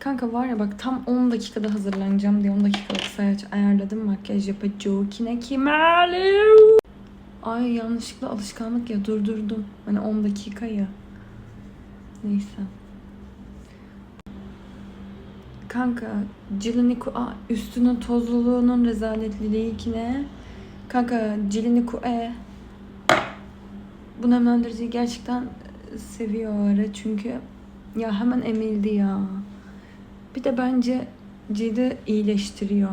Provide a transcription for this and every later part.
Kanka var ya bak tam 10 dakikada hazırlanacağım diye 10 dakikalık sayaç ayarladım. Makyaj yapacağım. Kine kimali. Ay yanlışlıkla alışkanlık ya durdurdum. Hani 10 dakika ya. Neyse. Kanka cilini Aa, üstünün tozluluğunun rezaletliliği kine. Kanka cilini ku e. Bu nemlendiriciyi gerçekten seviyor çünkü ya hemen emildi ya. Bir de bence cildi iyileştiriyor.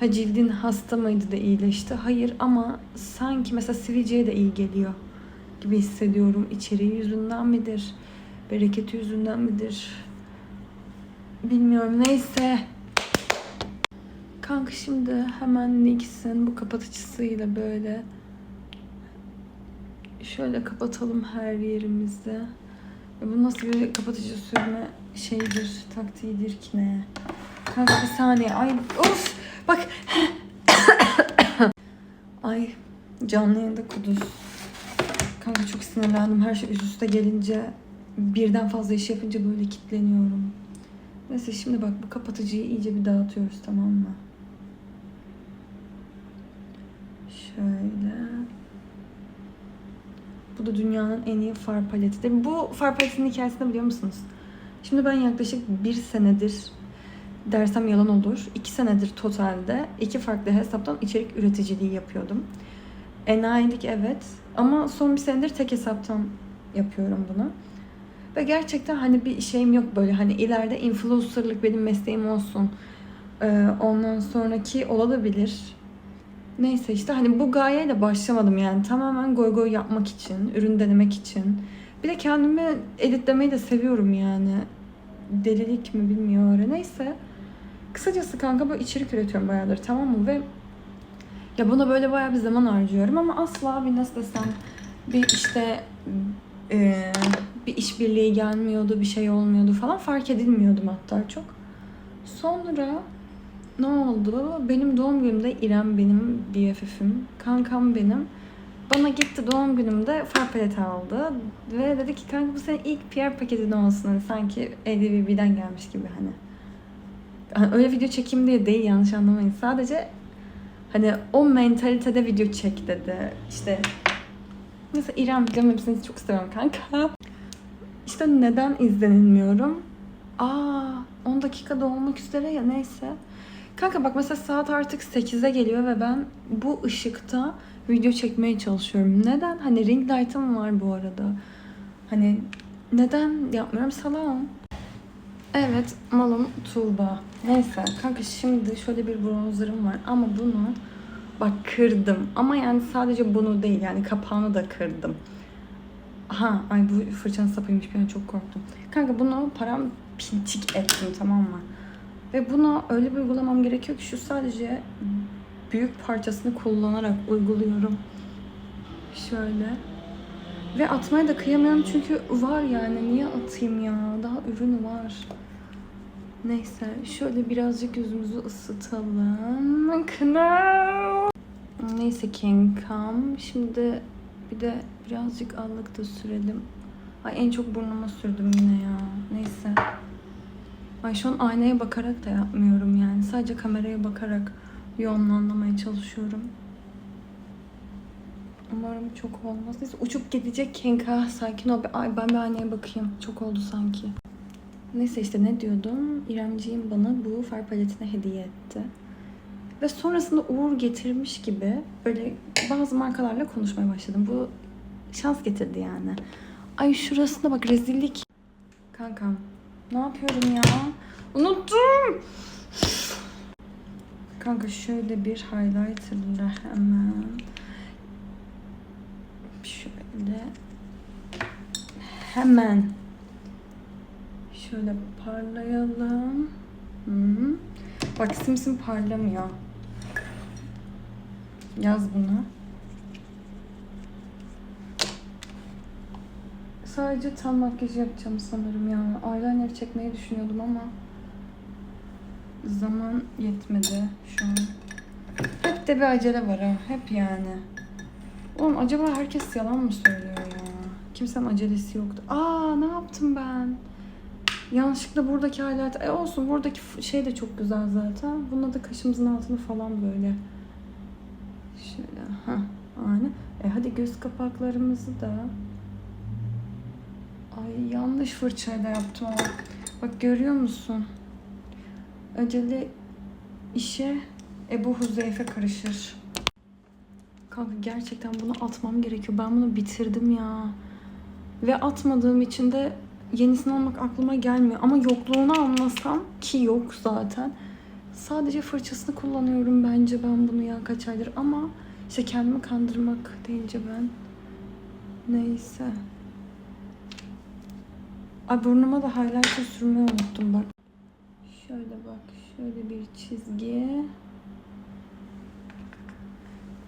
Ha cildin hasta mıydı da iyileşti? Hayır ama sanki mesela sivilceye de iyi geliyor gibi hissediyorum. İçeriği yüzünden midir? Bereketi yüzünden midir? Bilmiyorum. Neyse. Kanka şimdi hemen NYX'in bu kapatıcısıyla böyle şöyle kapatalım her yerimizi. Ya Bu nasıl bir kapatıcı sürme şeydir, taktiğidir ki ne? Kanka bir saniye. Ay of! Bak. Ay canlı yayında kuduz. Kanka çok sinirlendim. Her şey üst üste gelince birden fazla iş yapınca böyle kilitleniyorum. Neyse şimdi bak bu kapatıcıyı iyice bir dağıtıyoruz tamam mı? Şöyle. Bu da dünyanın en iyi far paletidir. Bu far paletinin hikayesini biliyor musunuz? Şimdi ben yaklaşık bir senedir dersem yalan olur. iki senedir totalde iki farklı hesaptan içerik üreticiliği yapıyordum. Enayilik evet ama son bir senedir tek hesaptan yapıyorum bunu. Ve gerçekten hani bir şeyim yok böyle hani ileride influencerlık benim mesleğim olsun. Ee, ondan sonraki olabilir. Neyse işte hani bu gayeyle başlamadım yani. Tamamen goy goy yapmak için, ürün denemek için. Bir de kendimi editlemeyi de seviyorum yani. Delilik mi bilmiyorum. Neyse. Kısacası kanka böyle içerik üretiyorum bayağıdır tamam mı? Ve ya buna böyle bayağı bir zaman harcıyorum ama asla bir nasıl desem bir işte e, bir işbirliği gelmiyordu, bir şey olmuyordu falan fark edilmiyordum hatta çok. Sonra ne oldu? Benim doğum günümde İrem benim BFF'im, kankam benim. Bana gitti doğum günümde far aldı ve dedi ki kanka bu senin ilk PR paketin olsun hani sanki ADVB'den gelmiş gibi hani. hani. Öyle video çekeyim diye değil yanlış anlamayın. Sadece hani o mentalitede video çek dedi. İşte mesela İrem videomu hepsini çok seviyorum kanka. İşte neden izlenilmiyorum? Aa 10 dakikada olmak üzere ya neyse. Kanka bak mesela saat artık 8'e geliyor ve ben bu ışıkta video çekmeye çalışıyorum. Neden? Hani ring light'ım var bu arada. Hani neden yapmıyorum? Salam. Evet, malum Tuğba. Neyse kanka şimdi şöyle bir bronzerım var ama bunu bak kırdım. Ama yani sadece bunu değil yani kapağını da kırdım. Ha, ay bu fırçanın sapıymış bir çok korktum. Kanka bunu param pinçik ettim tamam mı? Ve bunu öyle bir uygulamam gerekiyor ki şu sadece büyük parçasını kullanarak uyguluyorum. Şöyle. Ve atmaya da kıyamıyorum çünkü var yani. Niye atayım ya? Daha ürün var. Neyse. Şöyle birazcık yüzümüzü ısıtalım. Neyse kankam. Şimdi bir de birazcık allık da sürelim. Ay en çok burnuma sürdüm yine ya. Neyse. Ay şu an aynaya bakarak da yapmıyorum yani. Sadece kameraya bakarak yolunu anlamaya çalışıyorum. Umarım çok olmaz. Neyse uçup gidecek Kenka. Sakin ol. Ay ben bir aynaya bakayım. Çok oldu sanki. Neyse işte ne diyordum? İremciğim bana bu far paletini hediye etti. Ve sonrasında Uğur getirmiş gibi böyle bazı markalarla konuşmaya başladım. Bu şans getirdi yani. Ay şurasında bak rezillik. Kankam ne yapıyorum ya? Unuttum. Kanka şöyle bir highlighterla hemen şöyle hemen şöyle parlayalım. Hı. Bak simsim parlamıyor. Yaz bunu. Sadece tam makyaj yapacağım sanırım ya. Eyeliner çekmeyi düşünüyordum ama zaman yetmedi şu an. Hep de bir acele var ha. Hep yani. Oğlum acaba herkes yalan mı söylüyor ya? Kimsenin acelesi yoktu. Aa ne yaptım ben? Yanlışlıkla buradaki highlight... E olsun buradaki şey de çok güzel zaten. Bununla da kaşımızın altını falan böyle. Şöyle. ha Aynen. E hadi göz kapaklarımızı da. Ay yanlış fırçayla yaptım ama. Bak görüyor musun? Acele işe Ebu Huzeyfe karışır. Kanka gerçekten bunu atmam gerekiyor. Ben bunu bitirdim ya. Ve atmadığım için de yenisini almak aklıma gelmiyor. Ama yokluğunu anlasam ki yok zaten. Sadece fırçasını kullanıyorum bence ben bunu ya kaç aydır. Ama işte kendimi kandırmak deyince ben. Neyse. Ay burnuma da highlighter sürmeyi unuttum bak. Şöyle bak. Şöyle bir çizgi.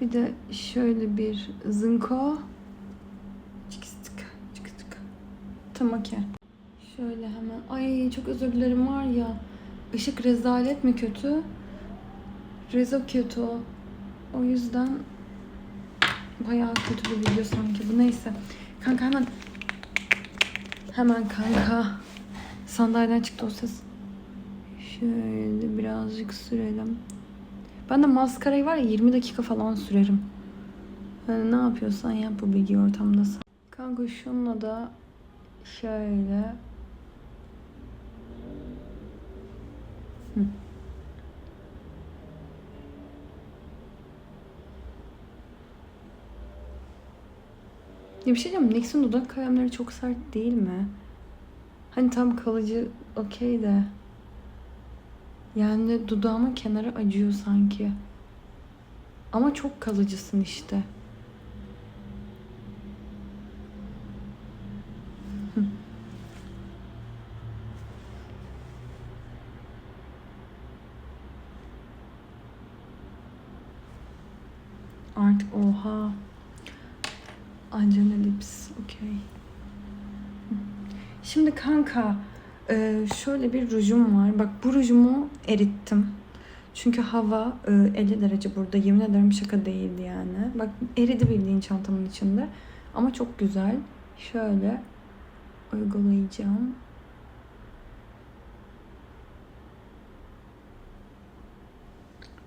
Bir de şöyle bir zınko. Çıkıstık. Çıkıstık. Tamam okey. Şöyle hemen. Ay çok özür dilerim var ya. Işık rezalet mi kötü? Rezo kötü o. O yüzden bayağı kötü bir video sanki bu. Neyse. Kanka hemen hemen kanka. Sandalyeden çıktı o ses. Şöyle birazcık sürelim. Ben de maskarayı var ya 20 dakika falan sürerim. Yani ne yapıyorsan yap bu bilgi ortamdasın. Kanka şununla da şöyle Hı. Ya bir şey diyeceğim. NYX'in dudak kalemleri çok sert değil mi? Hani tam kalıcı okey de. Yani dudağımın kenarı acıyor sanki. Ama çok kalıcısın işte. Artık oha. Angelina Lips. Okey. Şimdi kanka ee, şöyle bir rujum var. Bak bu rujumu erittim. Çünkü hava e, 50 derece burada. Yemin ederim şaka değildi yani. Bak eridi bildiğin çantamın içinde. Ama çok güzel. Şöyle uygulayacağım.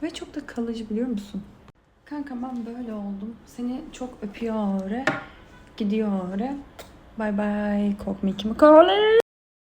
Ve çok da kalıcı biliyor musun? Kanka ben böyle oldum. Seni çok öpüyor. Gidiyor. Bye bye. Korkma kimi